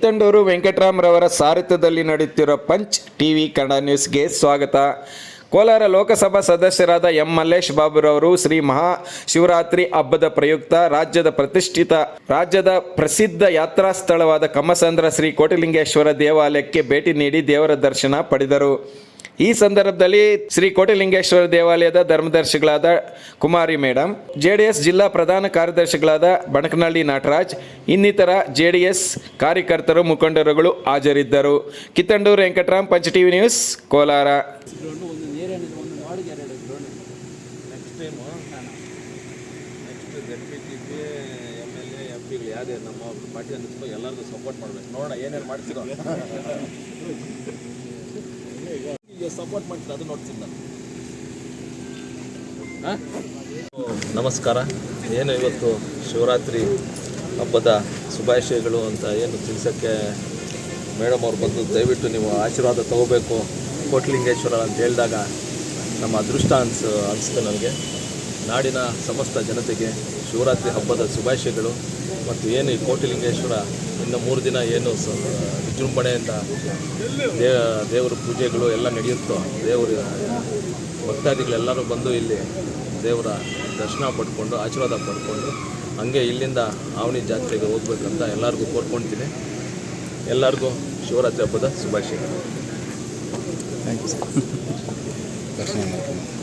ಕಿತ್ತಂಡೂರು ವೆಂಕಟರಾಮ್ರವರ ಸಾರಥ್ಯದಲ್ಲಿ ನಡೆಯುತ್ತಿರುವ punch TV Kannada ನ್ಯೂಸ್ಗೆ ಸ್ವಾಗತ. ಕೋಲಾರ ಲೋಕಸಭಾ ಸದಸ್ಯರಾದ ಎಂ ಮಲ್ಲೇಶ್ ಬಾಬುರವರು ಶ್ರೀ ಮಹಾ ಶಿವರಾತ್ರಿ ಹಬ್ಬದ ಪ್ರಯುಕ್ತ ರಾಜ್ಯದ ಪ್ರತಿಷ್ಠಿತ ರಾಜ್ಯದ ಪ್ರಸಿದ್ಧ ಯಾತ್ರಾ ಸ್ಥಳವಾದ ಕಮ್ಮಸಂದ್ರ ಶ್ರೀ ಕೋಟಿಲಿಂಗೇಶ್ವರ ದೇವಾಲಯಕ್ಕೆ ಭೇಟಿ ನೀಡಿ ದೇವರ ದರ್ಶನ ಪಡೆದರು. ಈ ಸಂದರ್ಭದಲ್ಲಿ ಶ್ರೀ ಕೋಟಿಲಿಂಗೇಶ್ವರ ದೇವಾಲಯದ ಧರ್ಮದರ್ಶಿಗಳಾದ ಕುಮಾರಿ ಮೇಡಮ್ ಜೆಡಿಎಸ್ ಜಿಲ್ಲಾ ಪ್ರಧಾನ ಕಾರ್ಯದರ್ಶಿಗಳಾದ ಬಣಕನಹಳ್ಳಿ ನಟರಾಜ್ ಇನ್ನಿತರ ಜೆಡಿಎಸ್ ಕಾರ್ಯಕರ್ತರು ಮುಖಂಡರುಗಳು ಹಾಜರಿದ್ದರು ಕಿತ್ತಂಡೂರು ವೆಂಕಟರಾಮ್ ಪಂಚ ಟಿವಿ ನ್ಯೂಸ್ ಕೋಲಾರ ಎಲ್ಲರಿಗೂ ಸಪೋರ್ಟ್ ಮಾಡ್ಬೇಕು ನೋಡೋಣ ಏನೇನು ಮಾಡ್ತೀರೋ ಸಪೋರ್ಟ್ ಮಾಡ್ತೀರ, ಅದು ನೋಡ್ತೀನಿ ನಾನು? ನಮಸ್ಕಾರ. ಏನು ಇವತ್ತು ಶಿವರಾತ್ರಿ ಹಬ್ಬದ ಶುಭಾಶಯಗಳು ಅಂತ ಏನು ತಿಳಿಸೋಕ್ಕೆ ಮೇಡಮ್ ಅವ್ರು ಬಂದು ದಯವಿಟ್ಟು ನೀವು ಆಶೀರ್ವಾದ ತಗೋಬೇಕು ಕೋಟ್ಲಿಂಗೇಶ್ವರ ಅಂತ ಹೇಳಿದಾಗ ನಮ್ಮ ಅದೃಷ್ಟ ಅನ್ಸ್ ಅನಿಸ್ತು ನನಗೆ ನಾಡಿನ ಸಮಸ್ತ ಜನತೆಗೆ ಶಿವರಾತ್ರಿ ಹಬ್ಬದ ಶುಭಾಶಯಗಳು ಮತ್ತು ಏನು ಈ ಕೋಟಿಲಿಂಗೇಶ್ವರ ಇನ್ನು ಮೂರು ದಿನ ಏನು ಸ ವಿಜೃಂಭಣೆಯಿಂದ ದೇ ದೇವರ ಪೂಜೆಗಳು ಎಲ್ಲ ನಡೆಯುತ್ತೋ ದೇವರ ಭಕ್ತಾದಿಗಳೆಲ್ಲರೂ ಬಂದು ಇಲ್ಲಿ ದೇವರ ದರ್ಶನ ಪಡ್ಕೊಂಡು ಆಶೀರ್ವಾದ ಪಡ್ಕೊಂಡು ಹಂಗೆ ಇಲ್ಲಿಂದ ಆವಣಿ ಜಾತ್ರೆಗೆ ಹೋಗ್ಬೇಕಂತ ಎಲ್ಲರಿಗೂ ಕೋರ್ಕೊಳ್ತೀನಿ. ಎಲ್ಲರಿಗೂ ಶಿವರಾತ್ರಿ ಹಬ್ಬದ ಶುಭಾಶಯಗಳು.